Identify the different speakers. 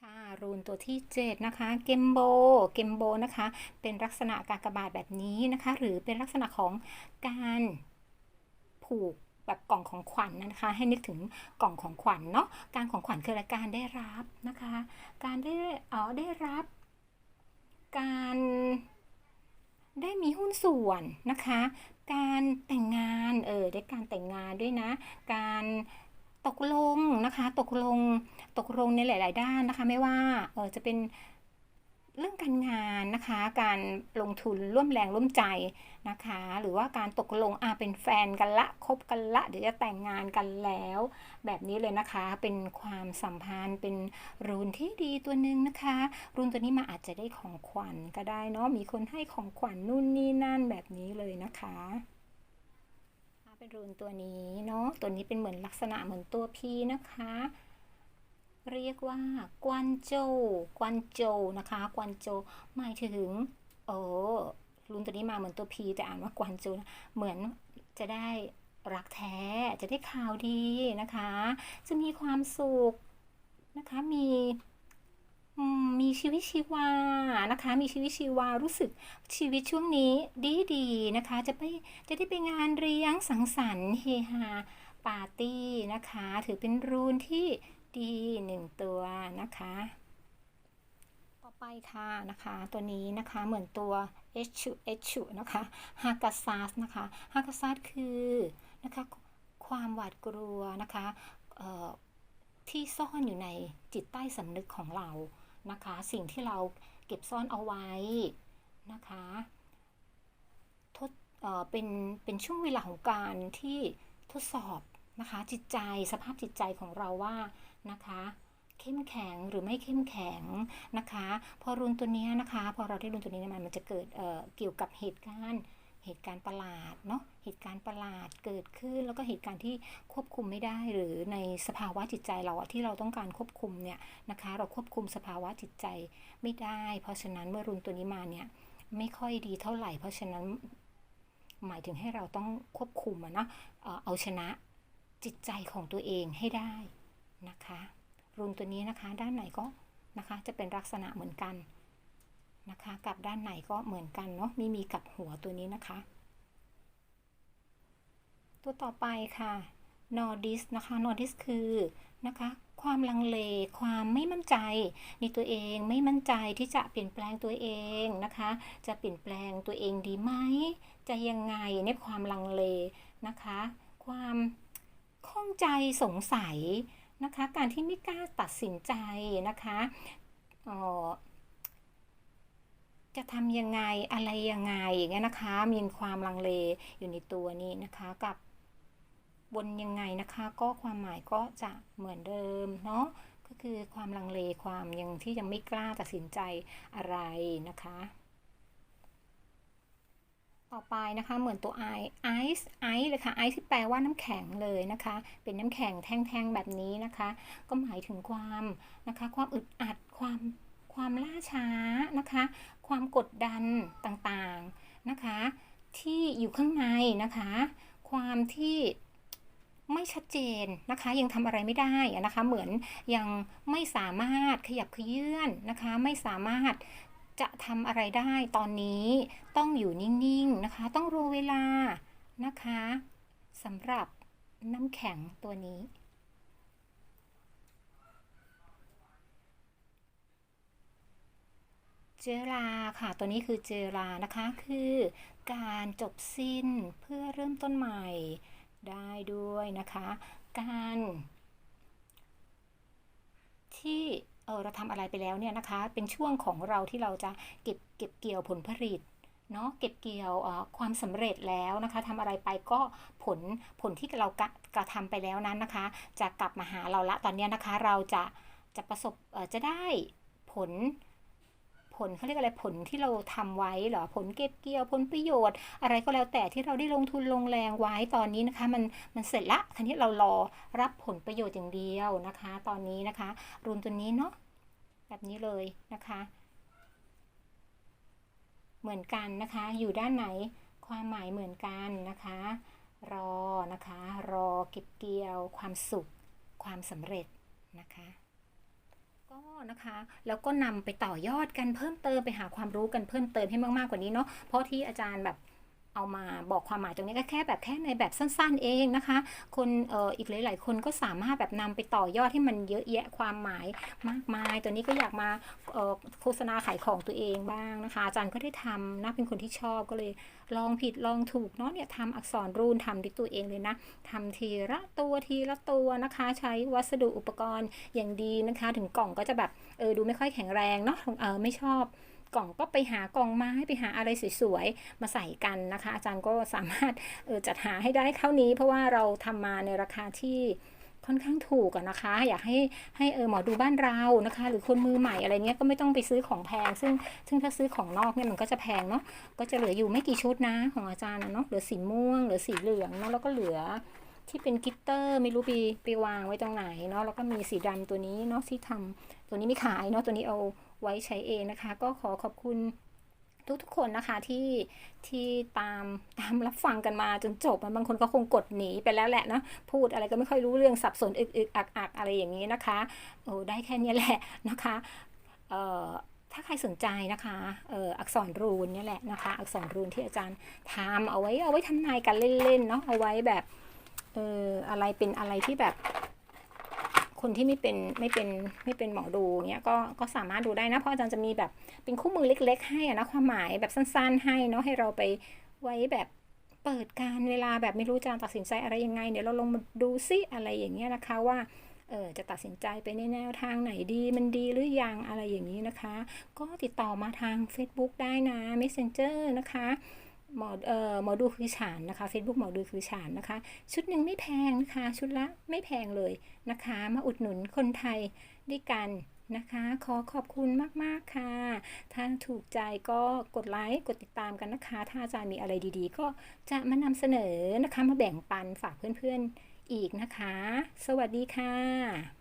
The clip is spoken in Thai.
Speaker 1: ค่ะรูนตัวที่ 7 นะคะ เกมโบ เกมโบนะคะ เป็นลักษณะการกระบาทแบบนี้นะคะ หรือเป็นลักษณะของการผูกแบบกล่องของขวัญนะคะ ให้นึกถึงกล่องของขวัญเนาะ การของขวัญคืออะไรการได้รับนะคะ การได้เออได้รับ การได้มีหุ้นส่วนนะคะ การแต่งงาน เออได้การแต่งงานด้วยนะ การ ตกลงนะคะ ตกลงตกลงในหลาย ๆ ด้านนะคะ ไม่ว่าเออจะเป็นเรื่องการงานนะคะ การลงทุนร่วมแรงร่วมใจนะคะ หรือว่าการตกลงอ่าเป็นแฟนกันละคบกันละ เดี๋ยวจะแต่งงานกันแล้ว แบบนี้เลยนะคะ เป็นความสัมพันธ์เป็นรูนที่ดีตัวหนึ่งนะคะ รูนตัวนี้มาอาจจะได้ของขวัญก็ได้เนาะมีคนให้ของขวัญนู่นนี่นั่นแบบนี้เลยนะคะ เป็นรูนตัวนี้เนาะตัวนี้เป็นเหมือนลักษณะเหมือนตัวพีนะคะ เรียกว่ากวนโจกวนโจนะคะกวนโจหมายถึงโอ้รูนตัวนี้มาเหมือนตัวพีแต่อ่านว่ากวนโจนะเหมือนจะได้รักแท้จะได้ข่าวดีนะคะ จะมีความสุขนะคะมี มีชีวิตชีวานะคะ มีชีวิตชีวารู้สึกชีวิตช่วงนี้ดีดีนะคะ จะไปจะได้ไปงานเลี้ยงสังสรรค์เฮฮาปาร์ตี้นะคะ ถือเป็นรูนที่ดีหนึ่งตัวนะคะ ต่อไปค่ะนะคะ ตัวนี้นะคะเหมือนตัว H H นะคะฮากาซัสนะคะฮากาซัสคือนะคะความหวาดกลัวนะคะที่ซ่อนอยู่ในจิตใต้สำนึกของเรา นะคะ สิ่งที่เราเก็บซ่อนเอาไว้นะคะทดเอ่อเป็นเป็นช่วงเวลาของการที่ทดสอบนะคะจิตใจสภาพจิตใจของเราว่านะคะเข้มแข็งหรือไม่เข้มแข็งนะคะ พอรุนตัวนี้นะคะ พอเราได้รุนตัวนี้มันมันจะเกิดเออเกี่ยวกับเหตุการณ์เหตุการณ์ประหลาดเนาะ ตุการณ์ประหลาดเกิดขึ้น แล้วก็เหตุการณ์ที่ควบคุมไม่ได้ หรือในสภาวะจิตใจเราที่เราต้องการควบคุมเนี่ยนะคะ เราควบคุมสภาวะจิตใจไม่ได้ เพราะฉะนั้นเมื่อรุนตัวนี้มาเนี่ยไม่ค่อยดีเท่าไหร่ เพราะฉะนั้นหมายถึงให้เราต้องควบคุมนะเอ่อเอาชนะจิตใจของตัวเองให้ได้นะคะรุนตัวนี้นะคะ ด้านไหนก็นะคะจะเป็นลักษณะเหมือนกันนะคะ กับด้านไหนก็เหมือนกันเนาะไม่มีกับหัวตัวนี้นะคะ ตัวต่อไปค่ะ nordis นะคะ nordis คือนะคะความลังเล ความไม่มั่นใจในตัวเองไม่มั่นใจที่จะเปลี่ยนแปลงตัวเองนะคะ จะเปลี่ยนแปลงตัวเองดีไหม จะยังไงในความลังเลนะคะ ความข้องใจสงสัยนะคะ การที่ไม่กล้าตัดสินใจนะคะออจะทำยังไงอะไรยังไงอย่างเงี้ยนะคะ มีความลังเลอยู่ในตัวนี้นะคะกับ บนยังไงนะคะ ก็ความหมายก็จะเหมือนเดิมเนาะก็คือความลังเลความยังที่ยังไม่กล้าตัดสินใจอะไรนะคะ ต่อไปนะคะเหมือนตัวไอไอซ์ไอซ์เลยค่ะไอซ์ที่แปลว่าน้ำแข็งเลยนะคะ เป็นน้ำแข็งแท่งๆแบบนี้นะคะ ก็หมายถึงความนะคะ ความอึดอัดความความล่าช้านะคะ ความกดดันต่างๆนะคะ ที่อยู่ข้างในนะคะ ความที่ ไม่ชัดเจนนะคะ ยังทำอะไรไม่ได้นะคะ เหมือนยังไม่สามารถขยับเขยื่อนนะคะ ไม่สามารถจะทำอะไรได้ตอนนี้ต้องอยู่นิ่งๆนะคะ ต้องรอเวลานะคะสำหรับน้ำแข็งตัวนี้เจราค่ะ ตัวนี้คือเจรานะคะ คือการจบสิ้นเพื่อเริ่มต้นใหม่ ได้ด้วยนะคะ การ ที่เออเราทำอะไรไปแล้วเนี่ยนะคะ เป็นช่วงของเราที่เราจะเก็บเก็บเกี่ยวผลผลิตเนาะเก็บเกี่ยวความสำเร็จแล้วนะคะทำอะไรไปก็ผลผลที่เรากระกระทำไปแล้วนั้นนะคะ จะกลับมาหาเราละตอนนี้นะคะ เราจะจะประสบจะได้ผล ผลเขาเรียกอะไรผลที่เราทำไว้เหรอผลเก็บเกี่ยวผลประโยชน์ อะไรก็แล้วแต่ที่เราได้ลงทุนลงแรงไว้ตอนนี้นะคะ มันมันเสร็จละทีนี้เรารอรับผลประโยชน์อย่างเดียวนะคะ ตอนนี้นะคะรุนตัวนี้เนาะแบบนี้เลยนะคะ เหมือนกันนะคะ อยู่ด้านไหนความหมายเหมือนกันนะคะ รอนะคะ รอเก็บเกี่ยวความสุขความสำเร็จนะคะ ก็นะคะแล้วก็นำไปต่อยอดกันเพิ่มเติมไปหาความรู้กันเพิ่มเติมให้มากๆกว่านี้เนาะเพราะที่อาจารย์แบบ เอามาบอกความหมายตรงนี้ก็แค่แบบแค่ในแบบสั้นๆเองนะคะ คนเอ่ออีกหลายๆคนก็สามารถแบบนำไปต่อยอดให้มันเยอะแยะความหมายมากมาย ตัวนี้ก็อยากมาโฆษณาขายของตัวเองบ้างนะคะ อาจารย์ก็ได้ทำนะเป็นคนที่ชอบก็เลยลองผิดลองถูกเนาะเนี่ยทำอักษรรูนทำด้วยตัวเองเลยนะทำทีละตัวทีละตัวนะคะ ใช้วัสดุอุปกรณ์อย่างดีนะคะ ถึงกล่องก็จะแบบเออดูไม่ค่อยแข็งแรงเนาะเออไม่ชอบ กล่องก็ไปหากล่องไม้ไปหาอะไรสวยๆ มาใส่กันนะคะ อาจารย์ก็สามารถออจัดหาให้ได้เท่านี้ เพราะว่าเราทำมาในราคาที่ค่อนข้างถูกอะนะคะ อยากให้ให้เออหมอดูบ้านเรานะคะ หรือคนมือใหม่อะไรเงี้ยก็ไม่ต้องไปซื้อของแพง ซึ่งซึ่งถ้าซื้อของนอกเนี่ยมันก็จะแพงเนาะก็จะเหลืออยู่ไม่กี่ชุดนะของอาจารย์นะเนาะเหลือสีม่วงเหลือสีเหลืองเนาะแล้วก็เหลือที่เป็นกิตเตอร์ไม่รู้ไปไปวางไว้ตรงไหนเนาะแล้วก็มีสีดำตัวนี้เนาะที่ทำตัวนี้ไม่ขายเนาะตัวนี้เอา ไว้ใช้เองนะคะ ก็ขอขอบคุณทุกๆคนนะคะที่ที่ตามตามรับฟังกันมาจนจบ บางคนก็คงกดหนีไปแล้วแหละนะพูดอะไรก็ไม่ค่อยรู้เรื่องสับสนอึกอึกอักอักอะไรอย่างนี้นะคะโอ้ได้แค่นี้แหละนะคะเอ่อถ้าใครสนใจนะคะเอ่ออักษรรูนนี่แหละนะคะ อักษรรูนที่อาจารย์ทำเอาไว้เอาไว้ทำนายกันเล่นๆเนาะเอาไว้แบบเอออะไรเป็นอะไรที่แบบ คนที่ไม่เป็นไม่เป็นไม่เป็นหมอดูเงี้ยก็ก็สามารถดูได้นะเพราะอาจารย์จะมีแบบเป็นคู่มือเล็ก ๆ ให้อะนะความหมายแบบสั้น ๆ ให้เนาะให้เราไปไว้แบบเปิดการเวลาแบบไม่รู้จะตัดสินใจอะไรยังไงเดี๋ยวเราลงมาดูซิอะไรอย่างเงี้ยนะคะว่าเออจะตัดสินใจไปในแนวทางไหนดีมันดีหรือยังอะไรอย่างนี้นะคะ ก็ติดต่อมาทาง Facebook ได้นะ Messenger นะคะ หมอเอ่อหมอดูคือฉานนะคะ Facebook หมอดูคือฉานนะคะ ชุดหนึ่งไม่แพงนะคะ ชุดละไม่แพงเลยนะคะ มาอุดหนุนคนไทยด้วยกันนะคะ ขอขอบคุณมาก ๆ ค่ะ ถ้าถูกใจก็กดไลค์กดติดตามกันนะคะ ถ้าอาจารย์มีอะไรดีๆ ก็จะมานำเสนอนะคะ มาแบ่งปันฝากเพื่อน ๆ อีกนะคะ สวัสดีค่ะ